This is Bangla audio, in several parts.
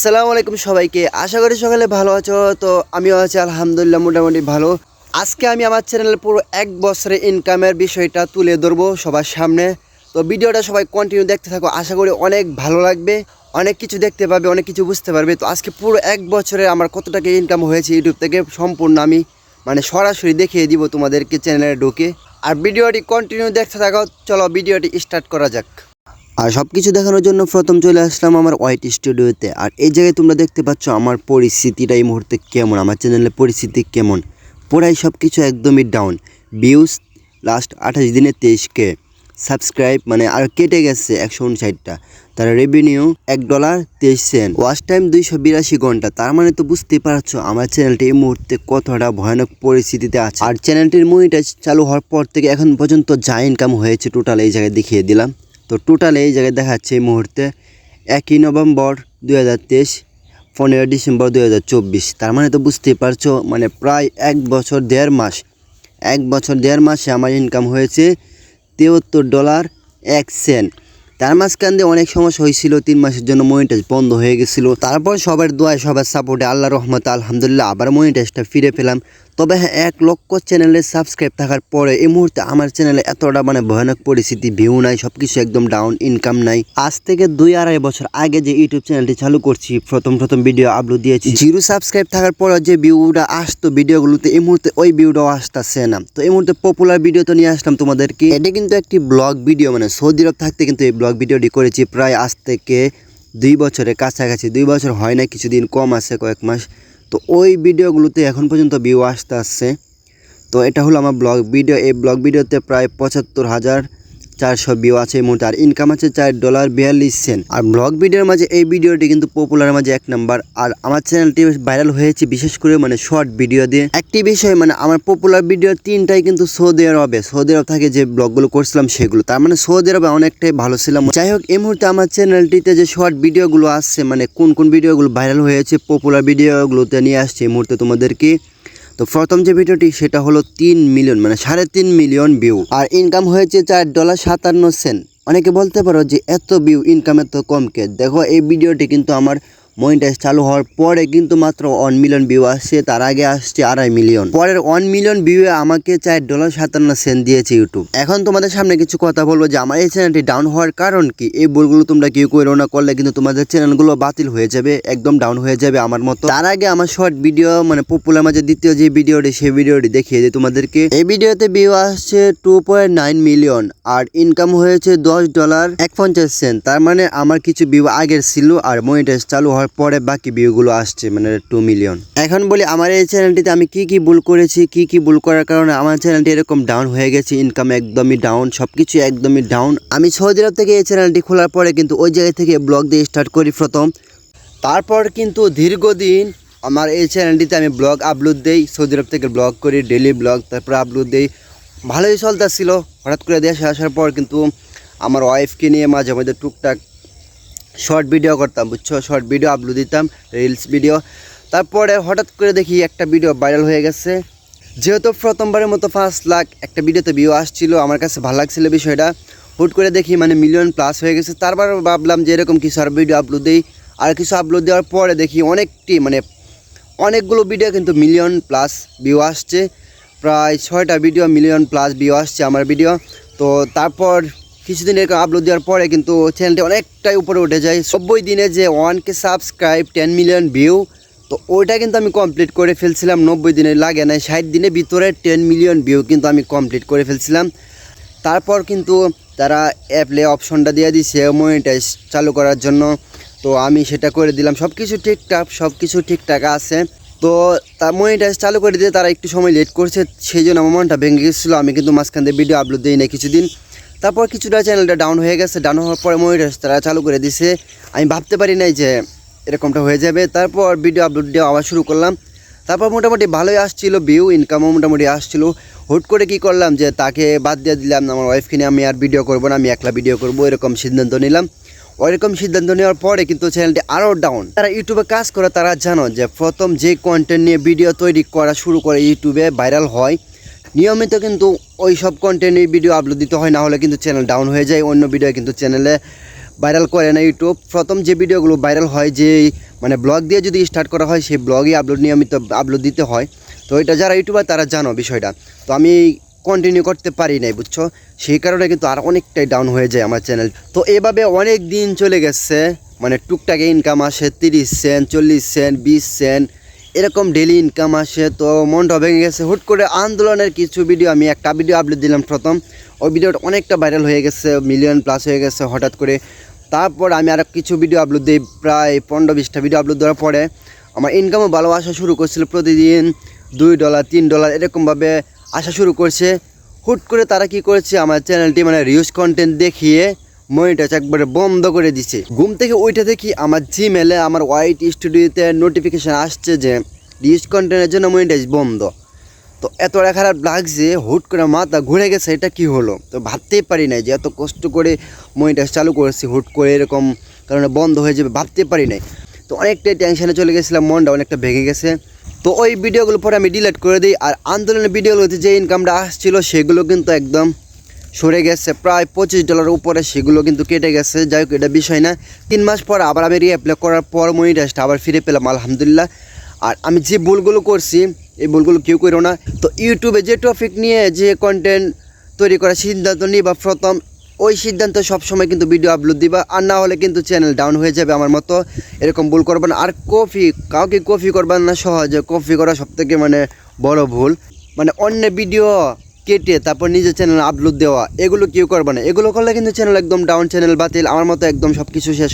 আসসালামু আলাইকুম সবাইকে। আশা করি সকালে ভালো আছো। তো আমিও আছি আলহামদুলিল্লাহ মোটামুটি ভালো। আজকে আমি আমার চ্যানেলে পুরো এক বছরে ইনকামের বিষয়টা তুলে ধরবো সবার সামনে। তো ভিডিওটা সবাই কন্টিনিউ দেখতে থাকো। আশা করি অনেক ভালো লাগবে। অনেক কিছু দেখতে পাবে, অনেক কিছু বুঝতে পারবে। তো আজকে পুরো এক বছরে আমার কত টাকা ইনকাম হয়েছে ইউটিউব থেকে সম্পূর্ণ আমি মানে সরাসরি দেখিয়ে দিব তোমাদেরকে চ্যানেলে ঢুকে। আর ভিডিওটি কন্টিনিউ দেখতে থাকো। চলো ভিডিওটি স্টার্ট করা যাক। আর সব কিছু দেখানোর জন্য প্রথম চলে আসলাম আমার হোয়াইট স্টুডিওতে আর এই জায়গায় তোমরা দেখতে পাচ্ছ আমার পরিস্থিতিটা এই মুহূর্তে কেমন, আমার চ্যানেলের পরিস্থিতি কেমন। পুরাই সব কিছু একদমই ডাউন ভিউজ লাস্ট আঠাশ দিনে তেইশকে। সাবস্ক্রাইব মানে আর কেটে গেছে একশো উনষাটটা। তার রেভিনিউ এক ডলার তেইশ সেন্ট ওয়াচ টাইম দুইশো বিরাশি ঘণ্টা। তার মানে তো বুঝতেই পারছ, আমার চ্যানেলটি এই মুহূর্তে কতটা ভয়ানক পরিস্থিতিতে আছে। আর চ্যানেলটির মুভিটা চালু হওয়ার পর থেকে এখন পর্যন্ত যা ইনকাম হয়েছে টোটাল এই জায়গায় দেখিয়ে দিলাম। তো টোটাল এই জায়গায় দেখাচ্ছে এই মুহূর্তে একই নভেম্বর দু হাজার তেইশ পনেরো ডিসেম্বর দু হাজার চব্বিশ। তার মানে তো বুঝতেই পারছ মানে প্রায় এক বছর দেড় মাস, এক বছর দেড় মাসে আমার ইনকাম হয়েছে তেহত্তর ডলার এক সেন্ট। তার মাঝখান দিয়ে অনেক সমস্যা হয়েছিল, তিন মাসের জন্য মনিটাইজ বন্ধ হয়ে গেছিল। তারপর সবার দোয়ায়, সবার সাপোর্টে আল্লাহ রহমত আলহামদুলিল্লাহ, আবার মনিটাইজটা ফিরে পেলাম। তবে হ্যাঁ এক লক্ষ চ্যানেলে সাবস্ক্রাইব থাকার পরে এই মুহূর্তে আমার চ্যানেলে এতটা মানে ভয়ানক পরিস্থিতি ভিউ নাই সব কিছু একদম ডাউন ইনকাম নাই। আজ থেকে দুই আড়াই বছর আগে যে ইউটিউব চ্যানেলটি চালু করছি, প্রথম প্রথম ভিডিও আপলোড দিয়েছি। জিরো সাবস্ক্রাইব থাকার পরে যে ভিউটা আসতো ভিডিওগুলোতে এই মুহূর্তে ওই ভিউটাও আসতেছে না। তো এই মুহূর্তে পপুলার ভিডিও তো নিয়ে আসলাম তোমাদেরকে। এটা কিন্তু একটি ব্লগ ভিডিও মানে সৌদি আরব থাকতে কিন্তু এই ব্লগ ভিডিওটি করেছি প্রায় আজ থেকে দুই বছরের কাছাকাছি। দুই বছর হয় না, কিছুদিন কম আছে কয়েক মাস। তো ওই ভিডিওগুলোতে এখন পর্যন্ত ভিউ আসতে আসছে। তো এটা হলো আমার ব্লগ ভিডিও এই ব্লগ ভিডিওতে প্রায় পঁচাত্তর হাজার চারশো ভিউ আছে এই মুহূর্তে, আর ইনকাম আছে চার ডলার বিয়াল্লিশ সেন্ট আর ব্লগ ভিডিওর মাঝে এই ভিডিওটি কিন্তু পপুলার মাঝে এক নাম্বার আর আমার চ্যানেলটি ভাইরাল হয়েছে, বিশেষ করে মানে শর্ট ভিডিও দিয়ে। একটি বিষয় মানে আমার পপুলার ভিডিও তিনটাই কিন্তু সৌদি আরবে। সৌদি আরব থেকে যে ব্লগগুলো করছিলাম সেগুলো। তার মানে সৌদি আরবে অনেকটাই ভালো ছিলাম। যাই হোক, এই মুহূর্তে আমার চ্যানেলটিতে যে শর্ট ভিডিওগুলো আসছে মানে কোন কোন ভিডিওগুলো ভাইরাল হয়েছে পপুলার ভিডিওগুলোতে নিয়ে আসছে এই মুহূর্তে তোমাদেরকে। তো প্রথম যে ভিডিওটি, সেটা হলো তিন মিলিয়ন মানে সাড়ে তিন মিলিয়ন ভিউ আর ইনকাম হয়েছে চার ডলার সাতান্ন সেন্ট অনেকে বলতে পারো যে, এত ভিউ ইনকাম এত কমকে। দেখো, এই ভিডিওটি কিন্তু আমার মনিটাইজ চালু হওয়ার পরে কিন্তু মাত্র ওয়ান মিলিয়ন ভিউ আসছে, তার আগে আসছে আড়াই মিলিয়ন পরের ওয়ান মিলিয়ন ভিউ আমাকে চার ডলার সাতান্ন সেন্ট দিয়েছে ইউটিউব এখন তোমাদের সামনে কিছু কথা বলব যে আমার এই চ্যানেলটি ডাউন হওয়ার কারণ কি? এই ভুলগুলো তোমরা কেউ করো না, করলে কিন্তু তোমাদের চ্যানেলগুলো বাতিল হয়ে যাবে, একদম ডাউন হয়ে যাবে আমার মতো। তার আগে আমার শর্ট ভিডিও মানে পপুলার মাঝে দ্বিতীয় যে ভিডিওটি সেই ভিডিওটি দেখিয়ে দিই তোমাদেরকে। এই ভিডিওতে ভিউ আসছে টু পয়েন্ট নাইন মিলিয়ন আর ইনকাম হয়েছে দশ ডলার এক পঞ্চাশ সেন্ট তার মানে আমার কিছু ভিউ আগের ছিল, আর মনিটাইজ চালু হওয়ার পরে বাকি ভিউগুলো আসছে মানে টু মিলিয়ন এখন বলি, আমার এই চ্যানেলটিতে আমি কি কি ভুল করেছি, কি কি ভুল করার কারণে আমার চ্যানেলটি এরকম ডাউন হয়ে গেছে ইনকাম একদমই ডাউন সবকিছু একদমই ডাউন আমি সৌদি আরব থেকে এই চ্যানেলটি খোলার পরে কিন্তু ওই জায়গা থেকে ব্লগ দিয়ে স্টার্ট করি প্রথম। তারপর কিন্তু দীর্ঘদিন আমার এই চ্যানেলটিতে আমি ব্লগ আপলোড দেই, সৌদি আরব থেকে ব্লগ করি ডেলি ব্লগ তারপর আপলোড দেই। ভালোই চলতেছিল, হঠাৎ করে দেশে আসার পর কিন্তু আমার ওয়াইফকে নিয়ে মাঝে মাঝে টুকটাক শর্ট ভিডিও করতাম, বুঝছ? শর্ট ভিডিও আপলোড দিতাম রিলস ভিডিও তারপরে হঠাৎ করে দেখি একটা ভিডিও ভাইরাল হয়ে গেছে। যেহেতু প্রথমবারের মতো পাঁচ লাখ একটা ভিডিওতে ভিউ আসছিল, আমার কাছে ভালো লাগছিল বিষয়টা। হুট করে দেখি মানে মিলিয়ন প্লাস হয়ে গেছে। তারপর ভাবলাম যে এরকম কিছু আর ভিডিও আপলোড দিই। আর কিছু আপলোড দেওয়ার পরে দেখি অনেকটি মানে অনেকগুলো ভিডিও কিন্তু মিলিয়ন প্লাস ভিউ আসছে। প্রায় ছয়টা ভিডিও মিলিয়ন প্লাস ভিউ আসছে আমার ভিডিও তো তারপর কিছুদিন এরকম আপলোড দেওয়ার পরে কিন্তু চ্যানেলটি অনেকটাই উপরে উঠে যায়। নব্বই দিনে যে one K subscribe ten million view তো ওইটা কিন্তু আমি কমপ্লিট করে ফেলছিলাম। নব্বই দিনে লাগে না ষাট দিনের ভিতরে টেন মিলিয়ন ভিউ কিন্তু আমি কমপ্লিট করে ফেলছিলাম। তারপর কিন্তু তারা অ্যাপলে অপশনটা দিয়ে দিছে মনিটাইজ চালু করার জন্য। তো আমি সেটা করে দিলাম। সব কিছু ঠিকঠাক সব কিছু ঠিকঠাক আছে। তো তা মনিটাইজ চালু করে দিয়ে তারা একটু সময় লেট করছে, সেই জন্য আমার মনটা ভেঙে গেছিল। আমি কিন্তু মাঝখান দিয়ে ভিডিও আপলোড দিই না কিছুদিন। তারপর কিছুটা চ্যানেলটা ডাউন হয়ে গেছে ডাউন হওয়ার পরে মনিটাইজ তারা চালু করে দিছে। আমি ভাবতে পারি নাই যে এরকমটা হয়ে যাবে। তারপর ভিডিও আপলোড দেওয়া আবার শুরু করলাম। তারপর মোটামুটি ভালোই আসছিল ভিউ ইনকামও মোটামুটি আসছিল। হুট করে কি করলাম যে তাকে বাদ দিয়ে দিলাম, আমার ওয়াইফকে নিয়ে আমি আর ভিডিও করব না, আমি একলা ভিডিও করব, এরকম সিদ্ধান্ত নিলাম। ওইরকম সিদ্ধান্ত নেওয়ার পরে কিন্তু চ্যানেলটি আরও ডাউন তারা ইউটিউবে কাজ করে, তারা জানো যে প্রথম যে কন্টেন্ট নিয়ে ভিডিও তৈরি করা শুরু করে ইউটিউবে ভাইরাল হয় নিয়মিত কিন্তু ওই সব কন্টেন্টে ভিডিও আপলোড দিতে হয় না হলে কিন্তু চ্যানেল ডাউন হয়ে যায়, অন্য ভিডিও কিন্তু চ্যানেলে ভাইরাল করে না ইউটিউব প্রথম যে ভিডিওগুলো ভাইরাল হয়, যে মানে ব্লগ দিয়ে যদি স্টার্ট করা হয়, সেই ব্লগই আপলোড নিয়মিত আপলোড দিতে হয়। তো এটা যারা ইউটিউবার তারা জানো বিষয়টা। তো আমি কন্টিনিউ করতে পারি নাই, বুঝছ? সেই কারণে কিন্তু আর অনেকটাই ডাউন হয়ে যায় আমার চ্যানেল তো এভাবে অনেক দিন চলে গেছে মানে টুকটাকে ইনকাম আসে, তিরিশ সেন্ট চল্লিশ সেন্ট বিশ সেন্ট এরকম ডেলি ইনকাম আসে, তো মনটা ভেঙে গেছে। হুট করে আন্দোলনের কিছু ভিডিও আমি একটা ভিডিও আপলোড দিলাম প্রথম। ওই ভিডিওটা অনেকটা ভাইরাল হয়ে গেছে মিলিয়ন প্লাস হয়ে গেছে হঠাৎ করে। তারপর আমি আরও কিছু ভিডিও আপলোড দিই, প্রায় পনেরো বিশটা ভিডিও আপলোড দেওয়ার পরে আমার ইনকামও ভালো আসা শুরু করছিল প্রতিদিন। দুই ডলার তিন ডলার এরকমভাবে আসা শুরু করছে। হুট করে তারা কি করেছে? আমার চ্যানেলটি মানে রিউজ কন্টেন্ট দেখিয়ে মনিটাইজ একবারে বন্ধ করে দিছে। ঘুম থেকে ওইটা দেখি আমার জিমেলে আমার হোয়াইট স্টুডিওতে নোটিফিকেশান আসছে যে রিউজ কন্টেন্টের জন্য মনিটাইজ বন্ধ। তো এতটা খারাপ লাগছে, হুট করে মাথা ঘুরে গেছে, এটা কি হলো? তো ভাবতেই পারি নাই যে এত কষ্ট করে মনিটাইজ চালু করেছি, হুট করে এরকম কারণে বন্ধ হয়ে যাবে ভাবতে পারি নাই। তো অনেকটাই টেনশনে চলে গেছিলাম, মনটা অনেকটা ভেঙে গেছে। তো ওই ভিডিওগুলো পরে আমি ডিলিট করে দিই, আর আন্দোলনের ভিডিওগুলোতে যে ইনকামটা আসছিল, সেগুলো কিন্তু একদম সরে গেছে, প্রায় পঁচিশ ডলারের উপরে সেগুলো কিন্তু কেটে গেছে। যাই হোক, এটা বিষয় না। তিন মাস পর আবার আমি রিঅ্যাপ্লাই করার পর মনি মনিটাইজটা আবার ফিরে পেলাম, আলহামদুলিল্লাহ। আর আমি যে ভুলগুলো করছি, এই ভুলগুলো কেউ করো না। তো ইউটিউবে যে টপিক নিয়ে যে কন্টেন্ট তৈরি করার সিদ্ধান্ত নিই বা প্রথম, ওই সিদ্ধান্ত সবসময় কিন্তু ভিডিও আপলোড দিবা। আর না হলে কিন্তু চ্যানেল ডাউন হয়ে যাবে আমার মতো। এরকম ভুল করবে না। আর কপি কাউকে কপি করবেন না সহজে। কপি করা সব থেকে মানে বড় ভুল। মানে অন্য ভিডিও কেটে তারপর নিজের চ্যানেল আপলোড দেওয়া, এগুলো কেউ করবে না। এগুলো করলে কিন্তু চ্যানেল একদম ডাউন চ্যানেল বাতিল, আমার মতো একদম সব কিছু শেষ,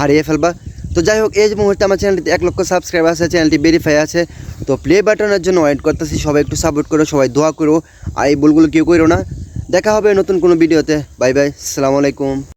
হারিয়ে ফেলবা। তো যাই হোক, এই মুহূর্তে আমার চ্যানেলটিতে এক লক্ষ সাবস্ক্রাইব আছে চ্যানেলটি ভেরিফাই আছে। তো প্লে বাটনের জন্য ওয়েট করতেছি, সবাই একটু সাপোর্ট করো, সবাই দোয়া করো, আর এই বলগুলো কেউ করো না। দেখা হবে নতুন কোনো ভিডিওতে বাই বাই সালামু আলাইকুম।